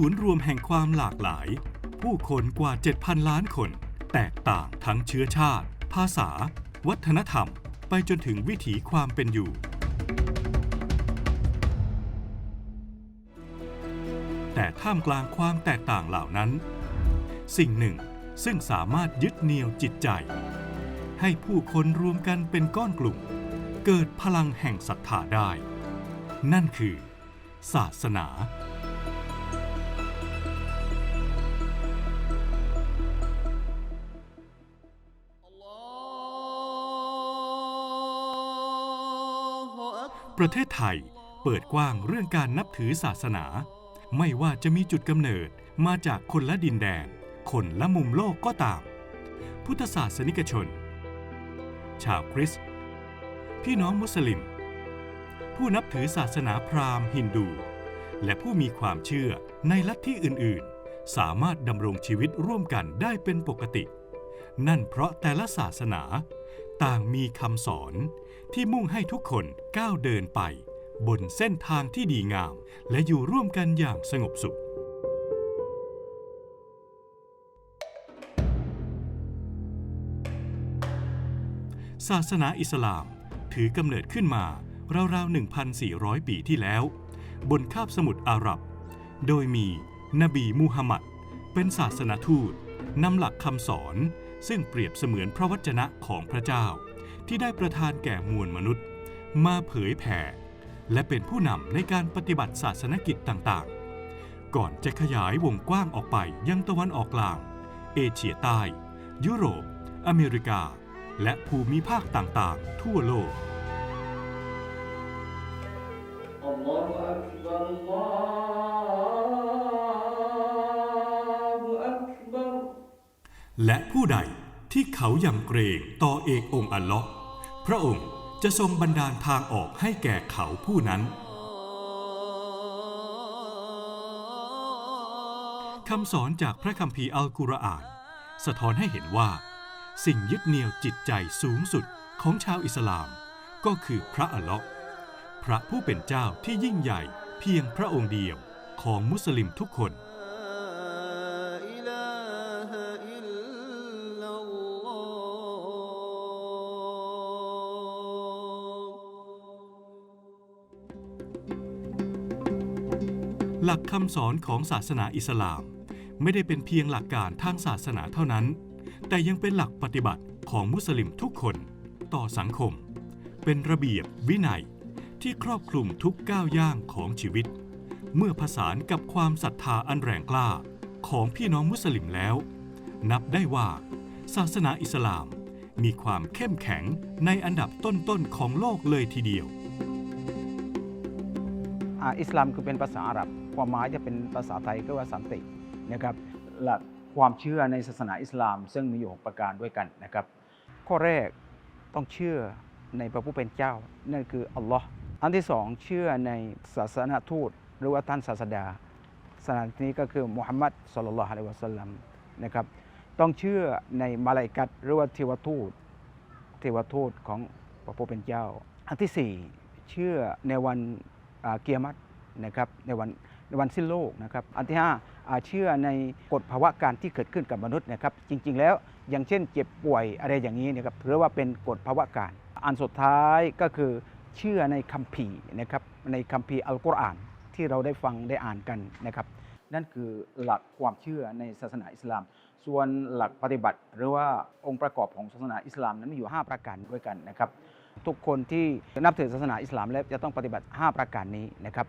ศูนย์รวมแห่งความหลากหลาย ผู้คนกว่า 7,000 ล้านคน แตกต่างทั้งเชื้อชาติ ภาษา วัฒนธรรม ไปจนถึงวิถีความเป็นอยู่ แต่ท่ามกลางความแตกต่างเหล่านั้น สิ่งหนึ่งซึ่งสามารถยึดเหนี่ยวจิตใจ ให้ผู้คนรวมกันเป็นก้อนกลุ่ม เกิดพลังแห่งศรัทธาได้ นั่นคือ ศาสนา ประเทศไทยเปิดกว้างเรื่องการนับถือศาสนา ไม่ว่าจะมีจุดกำเนิดมาจากคนละดินแดน คนละมุมโลกก็ตาม พุทธศาสนิกชน ชาวคริสต์พี่น้องมุสลิม ผู้นับถือศาสนาพราหมณ์ฮินดู และผู้มีความเชื่อในลัทธิอื่นๆ สามารถดำรงชีวิตร่วมกันได้เป็นปกติ นั่นเพราะแต่ละศาสนา ต่างมีคำสอนที่มุ่งให้ทุกคนก้าวเดินไป บนเส้นทางที่ดีงาม และอยู่ร่วมกันอย่างสงบสุข ศาสนาอิสลามถือกำเนิดขึ้นมาราวๆ 1,400 ปีที่แล้ว บนคาบสมุทรอาหรับ โดยมีนบีมูฮัมหมัด เป็นศาสนทูตนำหลักคำสอน ซึ่งเปรียบเสมือนพระวจนะของพระเจ้า ที่ได้ประทานแก่มวลมนุษย์ มาเผยแผ่ และเป็นผู้นำในการปฏิบัติศาสนกิจต่างๆ ก่อนจะขยายวงกว้างออกไปยังตะวันออกกลาง เอเชียใต้ ยุโรป อเมริกา และภูมิภาคต่างๆ ทั่วโลก الله أكبر الله أكبر และผู้ใด ที่เขายำเกรงต่อเอกองค์อัลเลาะห์พระองค์จะทรงบันดาลทางออกให้แก่เขาผู้นั้นคำสอนจากพระคัมภีร์อัลกุรอาน สะท้อนให้เห็นว่า สิ่งยึดเหนี่ยวจิตใจสูงสุดของชาวอิสลาม ก็คือพระอัลเลาะห์พระผู้เป็นเจ้าที่ยิ่งใหญ่เพียงพระองค์เดียวของมุสลิมทุกคน หลักคำสอนของศาสนาอิสลาม ไม่ได้เป็นเพียงหลักการทางศาสนาเท่านั้น แต่ยังเป็นหลักปฏิบัติของมุสลิมทุกคนต่อสังคม เป็นระเบียบวินัยที่ครอบคลุมทุกก้าวย่างของชีวิต เมื่อผสานกับความศรัทธาอันแรงกล้าของพี่น้องมุสลิมแล้ว นับได้ว่าศาสนาอิสลามมีความเข้มแข็งในอันดับต้นๆของโลกเลยทีเดียวอิสลามคือเป็นภาษาอาหรับ ความหมายจะเป็นภาษาไทยก็ว่าสันตินะครับหลักความเชื่อในศาสนาอิสลาม ซึ่งมีอยู่หกประการด้วยกันนะครับ ข้อแรกต้องเชื่อในพระผู้เป็นเจ้า นั่นคืออัลลอฮ์อันที่สองเชื่อในศาสนาทูต หรือว่าท่านศาสดาศาสนานี้ก็คือมุฮัมมัดสุลลัลฮะลัยวะสัลลัมนะครับต้องเชื่อในมาลาอิกัตหรือว่าเทวทูตเทวทูตของพระผู้เป็นเจ้า อันที่สี่เชื่อในวันเกียรตินะครับในวัน วันสิ้นโลกนะครับอันที่ห้าอ่าเชื่อในกฎภาวะการที่เกิดขึ้นกับมนุษย์นะครับจริง ๆ แล้วอย่างเช่นเจ็บป่วยอะไรอย่างนี้นะครับถือว่าเป็นกฎภาวะการ อันสุดท้ายก็คือเชื่อในคัมภีร์นะครับในคัมภีร์อัลกุรอานที่เราได้ฟังได้อ่านกันนะครับนั่นคือหลักความเชื่อในศาสนาอิสลาม ส่วนหลักปฏิบัติ หรือว่าองค์ประกอบของศาสนาอิสลามนั้นมีอยู่ 5 ประการด้วยกันนะครับ ทุกคนที่นับถือศาสนาอิสลามแล้วจะต้องปฏิบัติ 5 ประการนี้นะครับ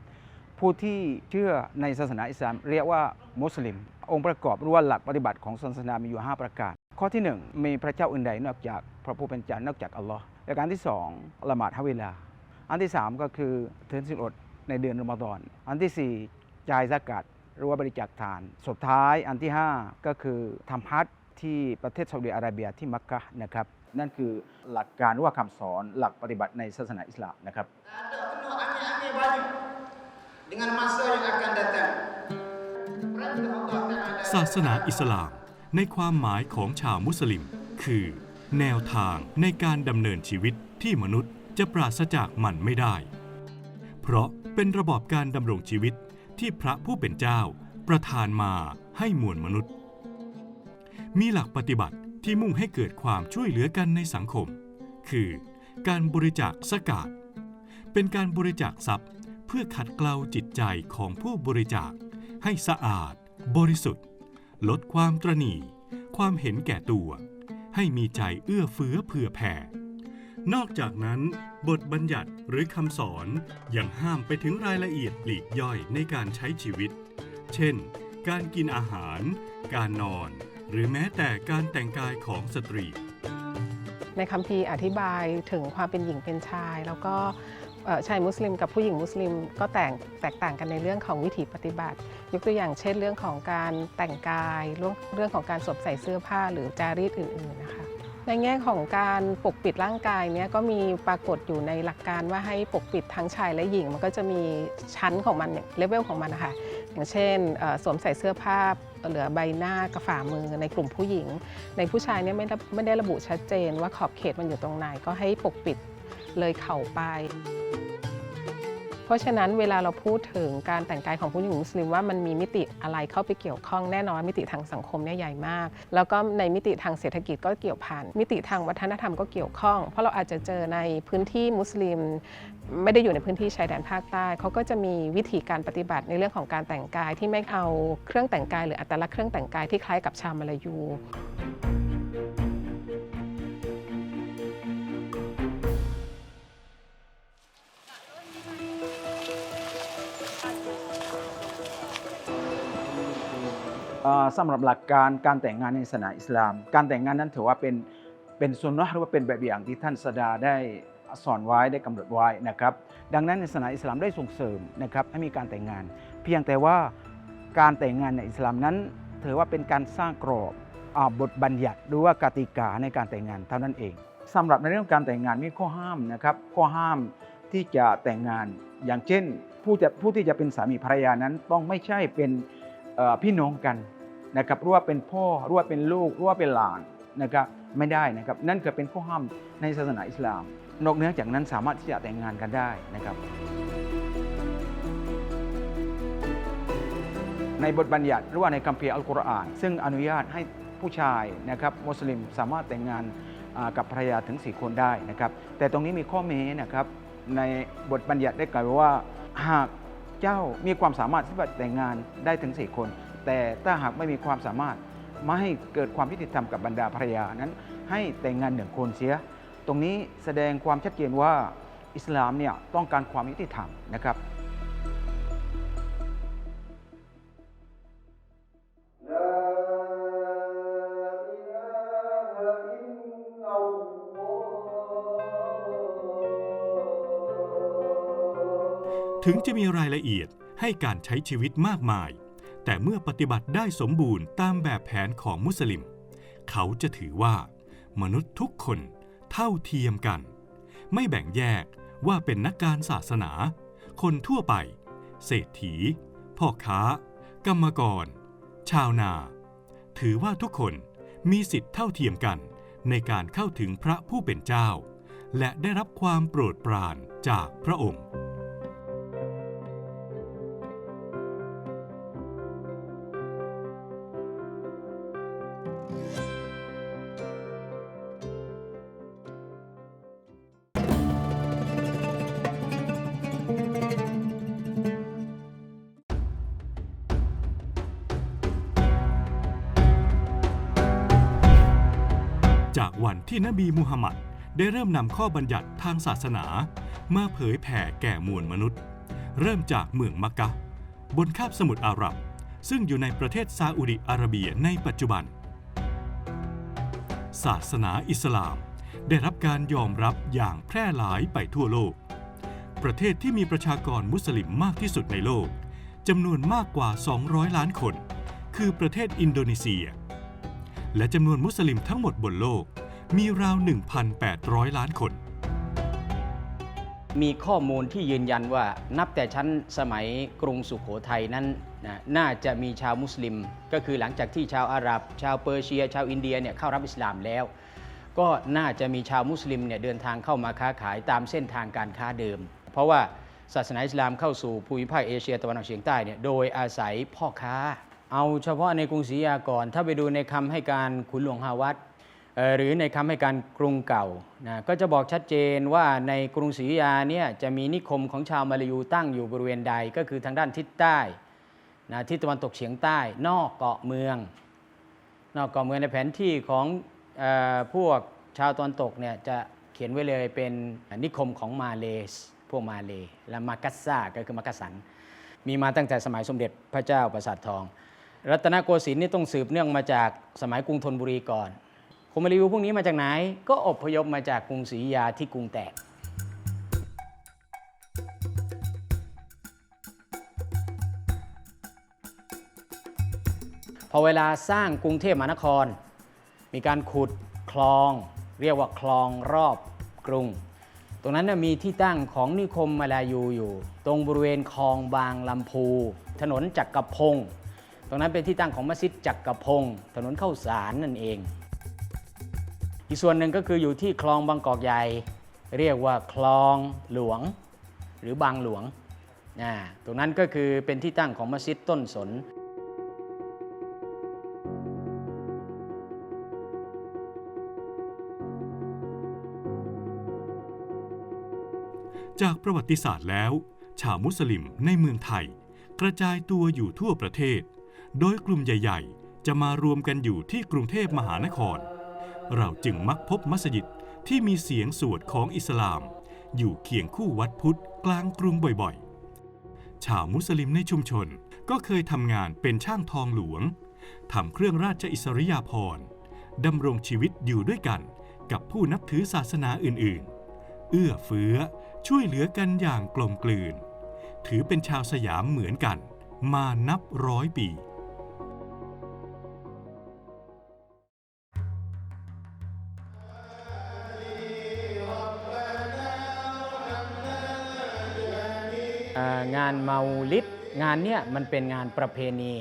ผู้ที่เชื่อในศาสนาอิสลามเรียกว่ามุสลิม องค์ประกอบหรือว่าหลักปฏิบัติของศาสนามีอยู่ 5 ประการ ข้อที่ 1 มีพระเจ้าอื่นใดนอกจากพระผู้เป็นเจ้านอกจากอัลลอฮ์และการที่ 2 ละหมาดฮะเวลา อันที่ 3 ก็คือถือศีลอดในเดือนรอมฎอน อันทีสี่4 จ่ายซะกัดหรือว่าบริจาคทาน สุดท้ายอันที่ 5 ก็คือทำฮัจที่ประเทศซาอุดิอาระเบียที่มักกะนะครับ นั่นคือหลักการว่าคำสอนหลักปฏิบัติในศาสนาอิสลามนะครับ dengan masa yang akan datang. Perintah Allah Ta'ala ศาสนาอิสลามในความหมายของชาวมุสลิม คือ แนวทางในการดำเนินชีวิตที่มนุษย์จะปราศจากมันไม่ได้ เพราะเป็นระบอบการดำรงชีวิตที่พระผู้เป็นเจ้าประทานมาให้มวลมนุษย์ มีหลักปฏิบัติที่มุ่งให้เกิดความช่วยเหลือกันในสังคม คือ การบริจาคสกาดเป็นการบริจาคทรัพย์ เพื่อขัดเกลาจิตใจของผู้บริจาค ให้สะอาด บริสุทธิ์ ลดความตรณีความเห็นแก่ตัว ให้มีใจเอื้อเฟื้อเผื่อแผ่ นอกจากนั้น บทบัญญัติหรือคำสอนยังห้ามไปถึงรายละเอียดปลีกย่อยในการใช้ชีวิต เช่น การกินอาหาร การนอน หรือแม้แต่การแต่งกายของสตรีในคัมภีร์อธิบายถึงความเป็นหญิงเป็นชาย แล้วก็ ชายมุสลิมกับผู้หญิงมุสลิมก็แตกแตกต่างกันในเรื่องของวิถีปฏิบัติ ยกตัวอย่างเช่นเรื่องของการแต่งกายเรื่องเรื่องของการสวมใส่เสื้อผ้าหรือจารีตอื่นๆนะคะในแง่ของการปกปิดร่างกายเนี้ยก็มีปรากฏอยู่ในหลักการว่าให้ปกปิดทั้งชายและหญิง มันก็จะมีชั้นของมันเลเวลของมันนะคะอย่างเช่นสวมใส่เสื้อผ้าเหลือใบหน้ากับฝ่ามือในกลุ่มผู้หญิง ในผู้ชายเนี่ยไม่ได้ไม่ได้ระบุชัดเจนว่าขอบเขตมันอยู่ตรงไหนก็ให้ปกปิด เลยเข่าไป เพราะฉะนั้นเวลาเราพูดถึงการแต่งกายของผู้หญิงมุสลิมว่ามันมีมิติอะไรเข้าไปเกี่ยวข้องแน่นอนมิติทางสังคมเนี่ยใหญ่มาก แล้วก็ในมิติทางเศรษฐกิจก็เกี่ยวพันมิติทางวัฒนธรรมก็เกี่ยวข้อง เพราะเราอาจจะเจอในพื้นที่มุสลิมไม่ได้อยู่ในพื้นที่ชายแดนภาคใต้ เขาก็จะมีวิธีการปฏิบัติในเรื่องของการแต่งกายที่ไม่เอาเครื่องแต่งกาย หรืออัตลักษณ์เครื่องแต่งกายที่คล้ายกับชาวมาลายู อ่าสำหรับหลักการการแต่งงานในศาสนาอิสลาม การแต่งงานนั้นถือว่าเป็นเป็นสุนนะหรือว่าเป็นแบบอย่างที่ท่านสดาได้สอนไว้ได้กำหนดไว้นะครับ ดังนั้นในศาสนาอิสลามได้ส่งเสริมนะครับให้มีการแต่งงาน เพียงแต่ว่าการแต่งงานในอิสลามนั้น ถือว่าเป็นการสร้างกรอบอบทบัญญัติหรือว่ากติกาในการแต่งงานเท่านั้นเองสำหรับในเรื่องการแต่งงานมีข้อห้ามนะครับ ข้อห้ามที่จะแต่งงานอย่างเช่น ผู้จะผู้ที่จะเป็นสามีภรรยานั้นต้องไม่ใช่เป็นพี่น้องกัน นะครับรู้ว่าเป็นพ่อรู้ว่าเป็นลูกรู้ว่าเป็นหลานนะครับไม่ได้นะครับ นั่นก็เป็นข้อห้ามในศาสนาอิสลาม นอกเหนือจากนั้นสามารถที่จะแต่งงานกันได้นะครับ ในบทบัญญัติหรือว่าในคัมภีร์อัลกุรอาน ซึ่งอนุญาตให้ผู้ชายนะครับมุสลิมสามารถแต่งงานกับภรรยาถึง 4 คนได้นะครับ แต่ตรงนี้มีข้อแม้นะครับ ในบทบัญญัติได้กล่าวไว้ว่าหากเจ้ามีความสามารถที่จะแต่งงานได้ถึง 4 คน แต่ถ้าหากไม่มีความสามารถไม่ให้เกิดความยุติธรรมกับบรรดาภรรยานั้น ให้แต่งงานหนึ่งคนเสีย ตรงนี้แสดงความชัดเจนว่าอิสลามเนี่ยต้องการความยุติธรรมนะครับถึงจะมีรายละเอียดให้การใช้ชีวิตมากมาย แต่เมื่อปฏิบัติได้สมบูรณ์ตามแบบแผนของมุสลิม เขาจะถือว่า มนุษย์ทุกคนเท่าเทียมกัน ไม่แบ่งแยกว่าเป็นนักการศาสนา คนทั่วไป เศรษฐี พ่อค้า กรรมกร ชาวนา ถือว่าทุกคนมีสิทธิ์เท่าเทียมกันในการเข้าถึงพระผู้เป็นเจ้า และได้รับความโปรดปรานจากพระองค์ จากวันที่นบีมุฮัมมัดได้เริ่มนำข้อบัญญัติทางศาสนา มาเผยแผ่แก่มวลมนุษย์ เริ่มจากเมืองมักกะ บนคาบสมุทรอาหรับ ซึ่งอยู่ในประเทศซาอุดิอาระเบียในปัจจุบัน ศาสนาอิสลาม ได้รับการยอมรับอย่างแพร่หลายไปทั่วโลก ประเทศที่มีประชากรมุสลิมมากที่สุดในโลกจำนวนมากกว่า 200 ล้านคน คือประเทศอินโดนีเซีย และจำนวนมุสลิมทั้งหมดบนโลก มีราว 1,800 ล้านคน มีข้อมูลที่ยืนยันว่านับแต่ชั้นสมัยกรุงสุขโขทัยนั้นนะน่าจะมีชาวมุสลิม ก็คือหลังจากที่ชาวอาหรับ ชาวเปอร์เซีย ชาวอินเดียเนี่ยเข้ารับอิสลามแล้ว ก็น่าจะมีชาวมุสลิมเนี่ยเดินทางเข้ามาค้าขายตามเส้นทางการค้าเดิม เพราะว่าศาสนาอิสลามเข้าสู่ภูมิภาคเอเชียตะวันออกเฉียงใต้เนี่ยโดยอาศัยพ่อค้า เอาเฉพาะในกรุงศรีอยุธยาก่อน ถ้าไปดูในคำให้การขุนหลวงฮาวัดหรือในคำให้การกรุงเก่านะก็จะบอกชัดเจนว่าในกรุงศรีอยุธยาเนี่ยจะมีนิคมของชาวมาลายูตั้งอยู่บริเวณใดก็คือทางด้านทิศใต้นะทิศตะวันตกเฉียงใต้ นอกเกาะเมือง นอกเกาะเมืองในแผนที่ของอพวกชาวตะวันตกเนี่ยจะเขียนไว้เลยเป็นนิคมของมาเลสพวกมาเลและมากัสซาก็คือมักกะสัน มีมาตั้งแต่สมัยสมเด็จพระเจ้าประสาททอง รัตนโกสินทร์นี่ต้องสืบเนื่องมาจากสมัยกรุงธนบุรีก่อนคมรีวิวพวกนี้มาจากไหน ก็อพยพมาจากกรุงศรีอยุธยาที่กรุงแตก พอเวลาสร้างกรุงเทพมหานคร มีการขุดคลอง เรียกว่าคลองรอบกรุง ตรงนั้นมีที่ตั้งของนิคมมาลายูอยู่ ตรงบริเวณคลองบางลำพู ถนนจักรพงศ์ ตรงนั้นเป็นที่ตั้งของมัสยิดจักรพงศ์ถนนเข้าสารนั่นเอง อีกส่วนหนึ่งก็คืออยู่ที่คลองบางกอกใหญ่ เรียกว่าคลองหลวง หรือบางหลวงนะตรงนั้นก็คือเป็นที่ตั้งของมัสยิดต้นสน จากประวัติศาสตร์แล้ว ชาวมุสลิมในเมืองไทย กระจายตัวอยู่ทั่วประเทศ โดยกลุ่มใหญ่ ๆ จะมารวมกันอยู่ที่กรุงเทพมหานคร เราจึงมักพบมัสยิดที่มีเสียงสวดของอิสลาม อยู่เคียงคู่วัดพุทธกลางกรุงบ่อยๆ ชาวมุสลิมในชุมชนก็เคยทำงานเป็นช่างทองหลวงทำเครื่องราชอิสริยาภรณ์ดำรงชีวิตอยู่ด้วยกันกับผู้นับถือศาสนาอื่นๆ เอื้อเฟื้อช่วยเหลือกันอย่างกลมกลืน ถือเป็นชาวสยามเหมือนกัน มานับร้อยปี งานเมาลิดงานเนี้ยมันเป็นงานประเพณี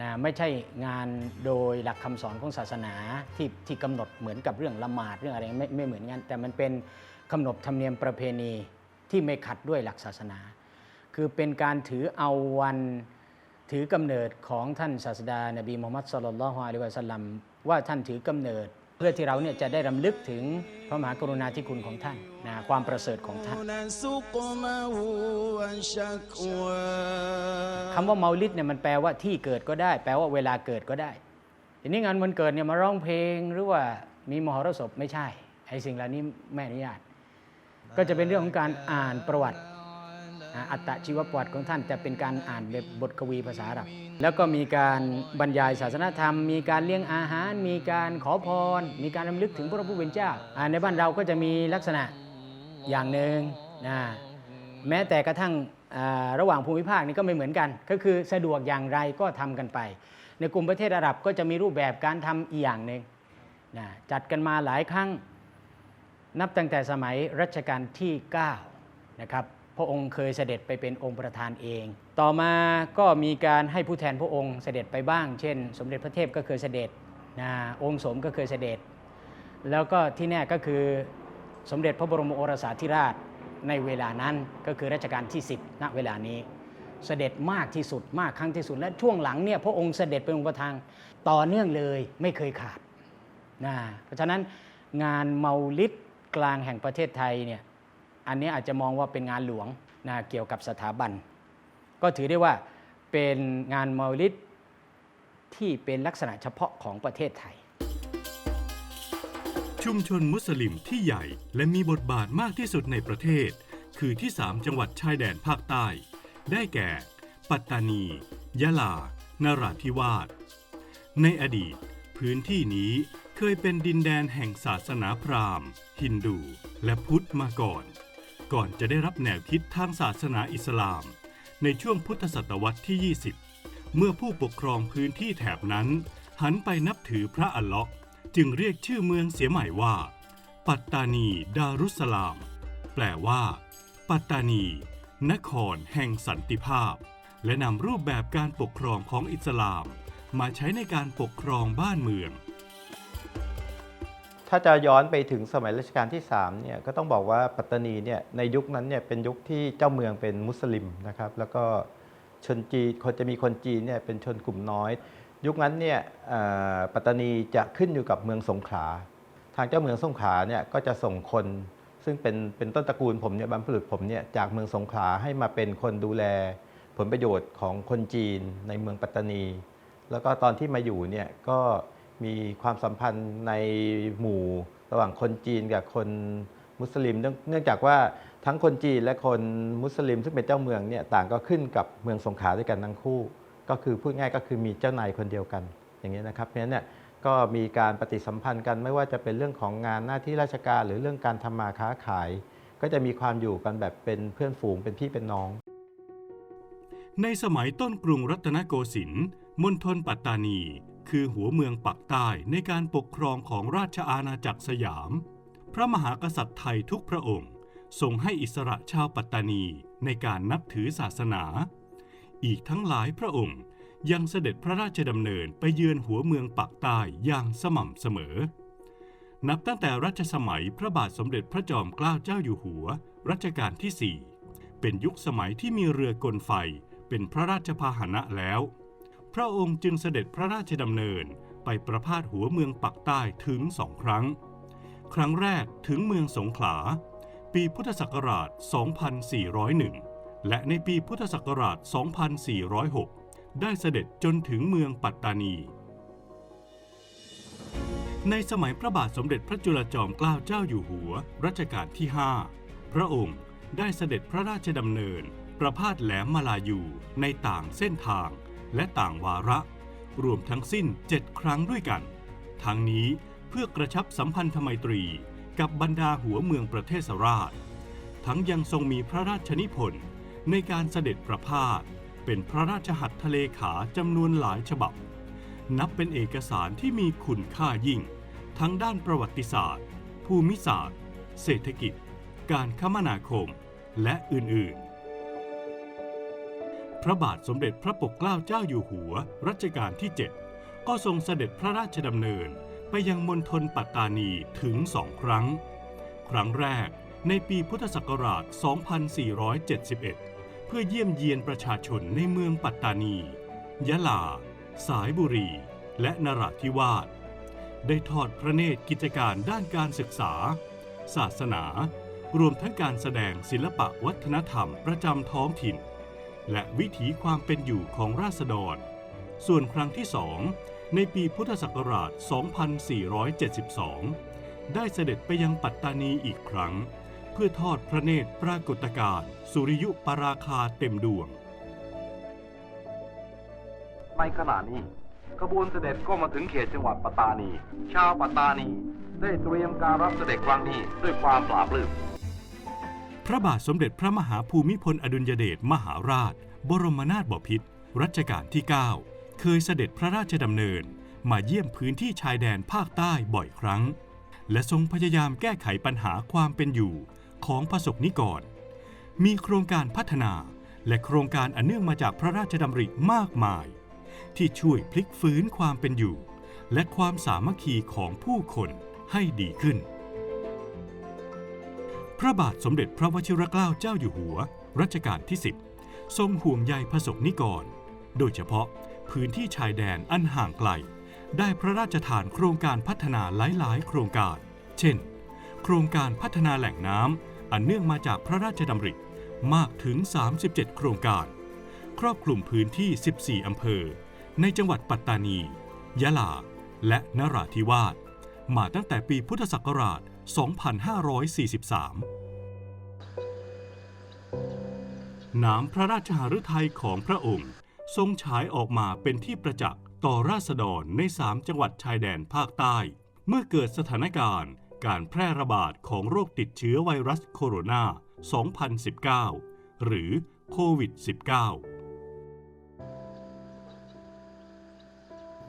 นะไม่ใช่งานโดยหลักคำสอนของศาสนาที่ที่กำหนดเหมือนกับเรื่องละหมาดเรื่องอะไรไม่ไม่เหมือนกัน แต่มันเป็นกำหนดธรรมเนียมประเพณีที่ไม่ขัดด้วยหลักศาสนา คือเป็นการถือเอาวันถือกำเนิดของท่านศาสดานบีมุฮัมมัดสุลลัลลอฮุอะลัยฮิวะสัลลัมว่าท่านถือกำเนิด เพื่อที่เราเนี่ยจะได้รำลึกถึงพระมหากรุณาธิคุณของท่านนะความประเสริฐของท่านคำว่าเมาลิดเนี่ยมันแปลว่าที่เกิดก็ได้ แปลว่าเวลาเกิดก็ได้ ทีนี้งานวันเกิดเนี่ยมาร้องเพลงหรือว่ามีมหรสพไม่ใช่ไอ้สิ่งเหล่านี้แม่อนุญาตก็จะเป็นเรื่องของการอ่านประวัติ อ่าอัตชีวประวัติของท่านจะเป็นการอ่านแบบบทกวีภาษาอาหรับ แล้วก็มีการบรรยายศาสนธรรม มีการเลี้ยงอาหาร มีการขอพร มีการรำลึกถึงพระผู้เป็นเจ้า ในบ้านเราก็จะมีลักษณะอย่างหนึ่งนะแม้แต่กระทั่งระหว่างภูมิภาคนี่ก็ไม่เหมือนกัน ก็คือสะดวกอย่างไรก็ทำกันไป ในกลุ่มประเทศอาหรับก็จะมีรูปแบบการทำอีกอย่างหนึ่งนะจัดกันมาหลายครั้งนับตั้งแต่สมัยรัชกาลที่ 9 นะครับ พระองค์เคยเสด็จไปเป็นองค์ประธานเอง ต่อมาก็มีการให้ผู้แทนพระองค์เสด็จไปบ้าง เช่น สมเด็จพระเทพก็เคยเสด็จนะองค์สมก็เคยเสด็จ แล้วก็ที่แน่ก็คือสมเด็จพระบรมโอรสาธิราชในเวลานั้นก็คือรัชกาลที่ 10 ณ เวลานี้ เสด็จมากที่สุดมากครั้งที่สุด และช่วงหลังเนี่ยพระองค์เสด็จเป็นองค์ประธานต่อเนื่องเลยไม่เคยขาดนะเพราะฉะนั้นงานเมาลิดกลางแห่งประเทศไทยเนี่ย อันนี้อาจจะมองว่าเป็นงานหลวงนะเกี่ยวกับสถาบัน ก็ถือได้ว่าเป็นงานมาลิดที่เป็นลักษณะเฉพาะของประเทศไทย ชุมชนมุสลิมที่ใหญ่และมีบทบาทมากที่สุดในประเทศ คือที่ 3 จังหวัดชายแดนภาคใต้ ได้แก่ ปัตตานี ยะลา นราธิวาส ในอดีต พื้นที่นี้เคยเป็นดินแดนแห่งศาสนาพราหมณ์ ฮินดู และพุทธมาก่อน ก่อนจะได้รับแนวคิดทางศาสนาอิสลาม ในช่วงพุทธศตวรรษที่ 20 เมื่อผู้ปกครองพื้นที่แถบนั้น หันไปนับถือพระอัลเลาะห์จึงเรียกชื่อเมืองเสียใหม่ว่า ปัตตานีดารุสสลาม แปลว่า ปัตตานี นครแห่งสันติภาพ และนำรูปแบบการปกครองของอิสลาม มาใช้ในการปกครองบ้านเมือง ถ้าจะย้อนไปถึงสมัยรัชกาลที่3เนี่ยก็ต้องบอกว่าปัตตานีเนี่ยในยุคนั้นเนี่ยเป็นยุคที่เจ้าเมืองเป็นมุสลิมนะครับแล้วก็ชนจีนคนจะมีคนจีนเนี่ยเป็นชนกลุ่มน้อย ยุคนั้นเนี่ยปัตตานีจะขึ้นอยู่กับเมืองสงขลา ทางเจ้าเมืองสงขลาเนี่ยก็จะส่งคน ซึ่งเป็นเป็นต้นตระกูลผมเนี่ยบรรพบุรุษผมเนี่ยจากเมืองสงขลาให้มาเป็นคนดูแลผลประโยชน์ของคนจีนในเมืองปัตตานี แล้วก็ตอนที่มาอยู่เนี่ยก็ มีความสัมพันธ์ในหมู่ระหว่างคนจีนกับคนมุสลิม เนื่องจากว่าทั้งคนจีนและคนมุสลิม ซึ่งเป็นเจ้าเมืองเนี่ยต่างก็ขึ้นกับเมืองสงขลาด้วยกันทั้งคู่ ก็คือพูดง่ายก็คือมีเจ้านายคนเดียวกัน อย่างนี้นะครับ เพราะฉะนั้นเนี่ยก็มีการปฏิสัมพันธ์กันไม่ว่าจะเป็นเรื่องของงานหน้าที่ราชการ หรือเรื่องการทำมาค้าขาย ก็จะมีความอยู่กันแบบเป็นเพื่อนฝูงเป็นพี่เป็นน้อง ในสมัยต้นกรุงรัตนโกสินทร์มณฑลปัตตานี คือหัวเมืองปักใต้ในการปกครองของราชอาณาจักรสยาม พระมหากษัตริย์ไทยทุกพระองค์ทรงให้อิสระชาวปัตตานีในการนับถือศาสนา อีกทั้งหลายพระองค์ยังเสด็จพระราชดำเนินไปเยือนหัวเมืองปักใต้อย่างสม่ำเสมอ นับตั้งแต่รัชสมัยพระบาทสมเด็จพระจอมเกล้าเจ้าอยู่หัว รัชกาลที่4เป็นยุคสมัยที่มีเรือกลไฟเป็นพระราชพาหนะแล้ว พระองค์จึงเสด็จพระราชดำเนินไปประพาสหัวเมืองปักใต้ถึงสองครั้ง ครั้งแรกถึงเมืองสงขลา ปีพุทธศักราช 2401 และในปีพุทธศักราช 2406 ได้เสด็จจนถึงเมืองปัตตานี ในสมัยพระบาทสมเด็จพระจุลจอมเกล้าเจ้าอยู่หัวรัชกาลที่ 5 พระองค์ได้เสด็จพระราชดำเนิน ประพาสแหลมมาลายูในต่างเส้นทาง และต่างวาระ รวมทั้งสิ้น 7 ครั้งด้วยกัน ทั้งนี้เพื่อกระชับสัมพันธไมตรีกับบรรดาหัวเมืองประเทศสราช ทั้งยังทรงมีพระราชนิพนธ์ในการเสด็จประพาสเป็นพระราชหัตถเลขาจำนวนหลายฉบับ นับเป็นเอกสารที่มีคุณค่ายิ่ง ทั้งด้านประวัติศาสตร์ ภูมิศาสตร์ เศรษฐกิจ การคมนาคม และอื่นๆ พระบาทสมเด็จพระปกเกล้าเจ้าอยู่หัว รัชกาลที่ 7 ก็ทรงเสด็จพระราชดำเนิน ไปยังมณฑลปัตตานีถึงสองครั้ง ครั้งแรกในปีพุทธศักราช 2471 เพื่อเยี่ยมเยียนประชาชนในเมืองปัตตานี ยะลา สายบุรี และนราธิวาส ได้ทอดพระเนตรกิจการด้านการศึกษา ศาสนา รวมทั้งการแสดงศิลปะวัฒนธรรมประจำท้องถิ่น และวิถีความเป็นอยู่ของราษฎร ส่วนครั้งที่สองในปีพุทธศักราช 2472 ได้เสด็จไปยังปัตตานีอีกครั้ง เพื่อทอดพระเนตรปรากฏการณ์สุริยุปราคาเต็มดวง ในขณะนี้ขบวนเสด็จก็มาถึงเขตจังหวัดปัตตานี ชาวปัตตานี ได้เตรียมการรับเสด็จครั้งนี้ด้วยความปลาบลื้ม พระบาทสมเด็จพระมหาภูมิพลอดุลยเดชมหาราช บรมนาถบพิตรรัชกาลที่ 9 เคยเสด็จพระราชดำเนิน มาเยี่ยมพื้นที่ชายแดนภาคใต้บ่อยครั้ง และทรงพยายามแก้ไขปัญหาความเป็นอยู่ของประสบนิกร มีโครงการพัฒนาและโครงการอันเนื่องมาจากพระราชดำริมากมาย ที่ช่วยพลิกฟื้นความเป็นอยู่ และความสามัคคีของผู้คนให้ดีขึ้น พระบาทสมเด็จพระวชิรเกล้าเจ้าอยู่หัว รัชกาลที่10ทรงห่วงใยประสบนิกร โดยเฉพาะพื้นที่ชายแดนอันห่างไกล ได้พระราชทานโครงการพัฒนาหลายๆ โครงการ เช่น โครงการพัฒนาแหล่งน้ำอันเนื่องมาจากพระราชดำริมากถึง 37 โครงการ ครอบคลุมพื้นที่ 14 อำเภอ ในจังหวัดปัตตานี ยะลา และนราธิวาส มาตั้งแต่ปีพุทธศักราช 2543 น้ำพระราชหฤทัยของพระองค์ ทรงฉายออกมาเป็นที่ประจักษ์ต่อราษฎรในสามจังหวัดชายแดนภาคใต้ เมื่อเกิดสถานการณ์การแพร่ระบาดของโรคติดเชื้อไวรัสโคโรนา 2019 หรือโควิด -19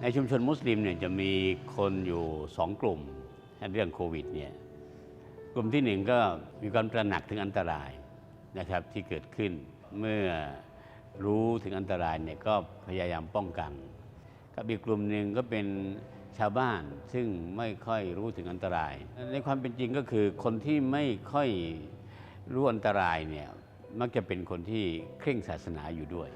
ในชุมชนมุสลิมเนี่ยจะมีคนอยู่สองกลุ่มเรื่องโควิดเนี่ย กลุ่มที่หนึ่งก็มีความตระหนักถึงอันตรายนะครับที่เกิดขึ้นเมื่อรู้ถึงอันตรายเนี่ยก็พยายามป้องกันกับอีกกลุ่มหนึ่งก็เป็นชาวบ้านซึ่งไม่ค่อยรู้ถึงอันตราย ในความเป็นจริงก็คือคนที่ไม่ค่อยรู้อันตรายเนี่ยมักจะเป็นคนที่เคร่งศาสนาอยู่ด้วย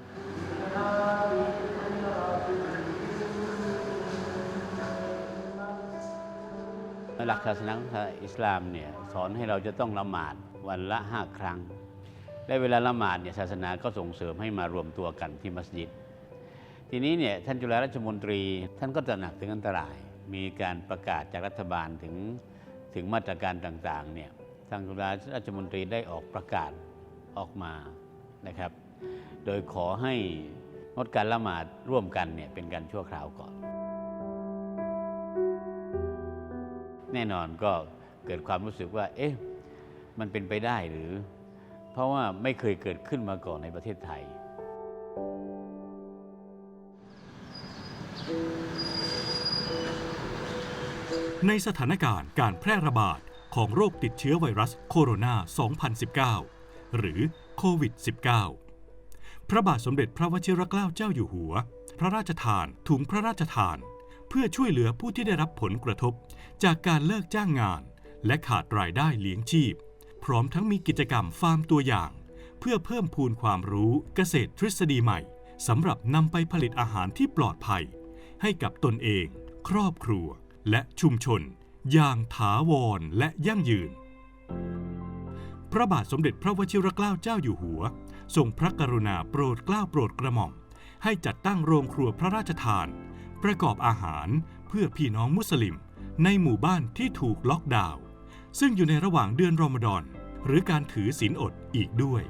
หลักศาสนาอิสลามเนี่ยสอนให้เราจะต้องละหมาดวันละห้าครั้ง และเวลาละหมาดเนี่ยศาสนาก็ส่งเสริมให้มารวมตัวกันที่มัสยิด ทีนี้เนี่ยท่านจุฬาราชมนตรี ท่านก็ตระหนักถึงอันตราย มีการประกาศจากรัฐบาลถึงถึงมาตรการต่างๆเนี่ยทางจุฬาราชมนตรีได้ออกประกาศออกมานะครับ โดยขอให้งดการละหมาดร่วมกันเนี่ยเป็นการชั่วคราวก่อน แน่นอนก็เกิดความรู้สึกว่า เอ๊ะ มันเป็นไปได้หรือ เพราะว่าไม่เคยเกิดขึ้นมาก่อนในประเทศไทย ในสถานการณ์การแพร่ระบาดของโรคติดเชื้อไวรัสโคโรนา 2019 หรือโควิด -19 พระบาทสมเด็จพระวชิรเกล้าเจ้าอยู่หัว พระราชทานถุงพระราชทาน เพื่อช่วยเหลือผู้ที่ได้รับผลกระทบ จากการเลิกจ้างงาน และขาดรายได้เลี้ยงชีพ พร้อมทั้งมีกิจกรรมฟาร์มตัวอย่าง เพื่อเพิ่มพูนความรู้เกษตรทฤษฎีใหม่สำหรับนำไปผลิตอาหารที่ปลอดภัย ให้กับตนเอง ครอบครัว และชุมชน อย่างถาวรและยั่งยืน พระบาทสมเด็จพระวชิรเกล้าเจ้าอยู่หัว ทรงพระกรุณาโปรดเกล้าโปรดกระหม่อม ให้จัดตั้งโรงครัวพระราชทาน ประกอบอาหารเพื่อพี่น้องมุสลิมในหมู่บ้านที่ถูกล็อกดาวน์ซึ่งอยู่ในระหว่างเดือนรอมฎอน หรือการถือศีลอดอีกด้วย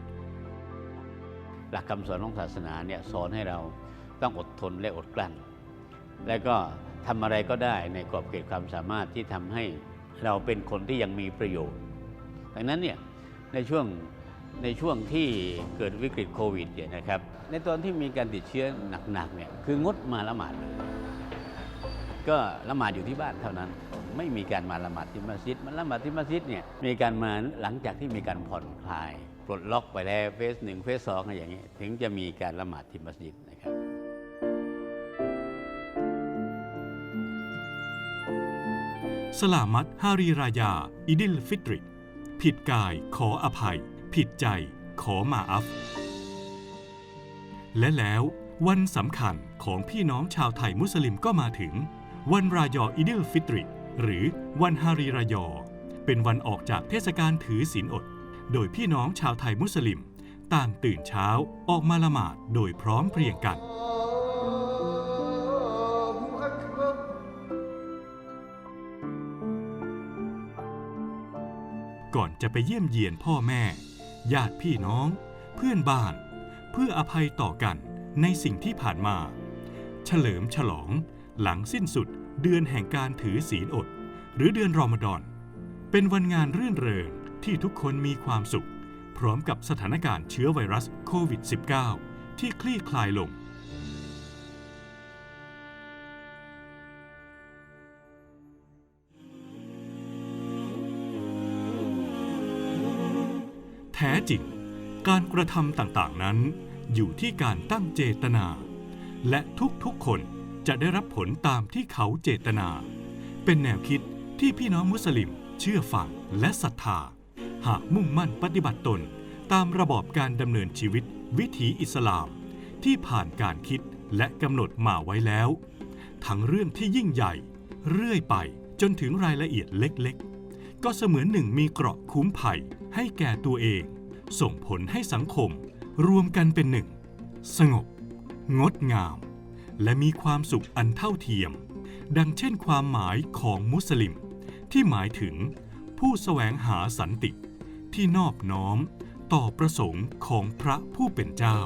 หลักคำสอนของศาสนาเนี่ยสอนให้เราต้องอดทนและอดกลั้น และก็ทำอะไรก็ได้ในกรอบเขตความสามารถที่ทำให้เราเป็นคนที่ยังมีประโยชน์ดังนั้นเนี่ยในช่วงในช่วงที่เกิดวิกฤตโควิดเนี่ยนะครับ ในตอนที่มีการติดเชื้อหนักๆเนี่ยคืองดมาละหมาดเลย ก็ละหมาดอยู่ที่บ้านเท่านั้น ไม่มีการมาละหมาดที่มัสยิดมันละหมาดที่มัสยิดเนี่ยมีการมาหลังจากที่มีการผ่อนคลายปลดล็อกไปแล้วเฟสหนึ่งเฟสสองอะไรอย่างนี้ ถึงจะมีการละหมาดที่มัสยิดนะครับสลามัตฮารีรายา อิดิลฟิตริ ผิดกายขออภัย ผิดใจขอมาอัฟ และแล้ววันสำคัญของพี่น้องชาวไทยมุสลิมก็มาถึง วันรายออิดิลฟิตริ หรือวันฮารีรายอ เป็นวันออกจากเทศกาลถือศีลอด โดยพี่น้องชาวไทยมุสลิม ต่างตื่นเช้าออกมาละหมาดโดยพร้อมเพรียงกัน ก่อนจะไปเยี่ยมเยียนพ่อแม่ ญาติพี่น้อง เพื่อนบ้าน เพื่ออภัยต่อกันในสิ่งที่ผ่านมา เฉลิมฉลองหลังสิ้นสุด เดือนแห่งการถือศีลอด หรือเดือนรอมฎอน เป็นวันงานรื่นเริงที่ทุกคนมีความสุข พร้อมกับสถานการณ์เชื้อไวรัสโควิด -19 ที่คลี่คลายลง แท้จริง การกระทำต่างๆนั้น อยู่ที่การตั้งเจตนา และทุกๆคน จะได้รับผลตามที่เขาเจตนา เป็นแนวคิดที่พี่น้องมุสลิม เชื่อฟังและศรัทธา หากมุ่งมั่นปฏิบัติตน ตามระบอบการดำเนินชีวิต วิถีอิสลาม ที่ผ่านการคิดและกำหนดมาไว้แล้ว ทั้งเรื่องที่ยิ่งใหญ่ เรื่อยไปจนถึงรายละเอียดเล็กๆ ก็เสมือนหนึ่งมีเกราะคุ้มภัยให้แก่ตัวเอง ส่งผลให้สังคม รวมกันเป็นหนึ่ง สงบ งดงาม และมีความสุขอันเท่าเทียม ดังเช่นความหมายของมุสลิม ที่หมายถึง ผู้แสวงหาสันติ ที่นอบน้อม ต่อประสงค์ของพระผู้เป็นเจ้า